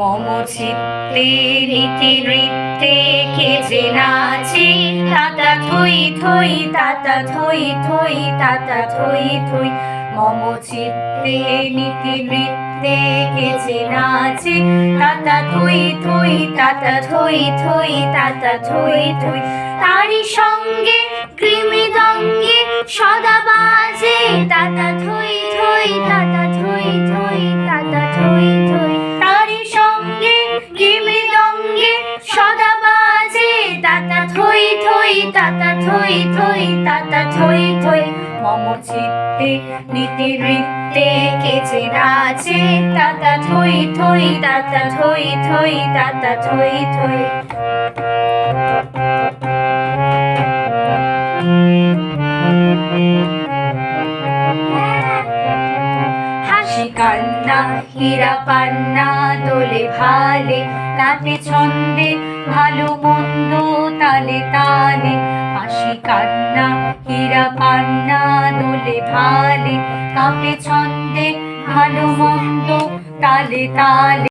মম চিত্তে রীতি নৃত্যে কে নাচে, তাতা থই থই, তাতা থই থই, তাতা থই থই। মম চিত্তে নীতি নৃত্যে কে নাচে, তাতা থই থই, তাতা থই থই, তাতা থই থই। তারি সঙ্গে কৃমি দঙ্গে সদা বাজে, তাতা থই থই, তাতা থই থই, তাতা থই তাতা থই থই তাতা থই থই। মম চিত্তে নীতি নৃত্যে কেচে নাচে, তাতা থই থই, তাতা থই থই, তাতা থই থই। হাসি কান্না, হীরা পান্না, দোলে ভালে, তাতে ছন্দে ভালো মন্দ, তালে হাসি কান্না হীরা পান্না দোলে ভালে কাপে ছন্দে ভালো মন্দ তালে তালে।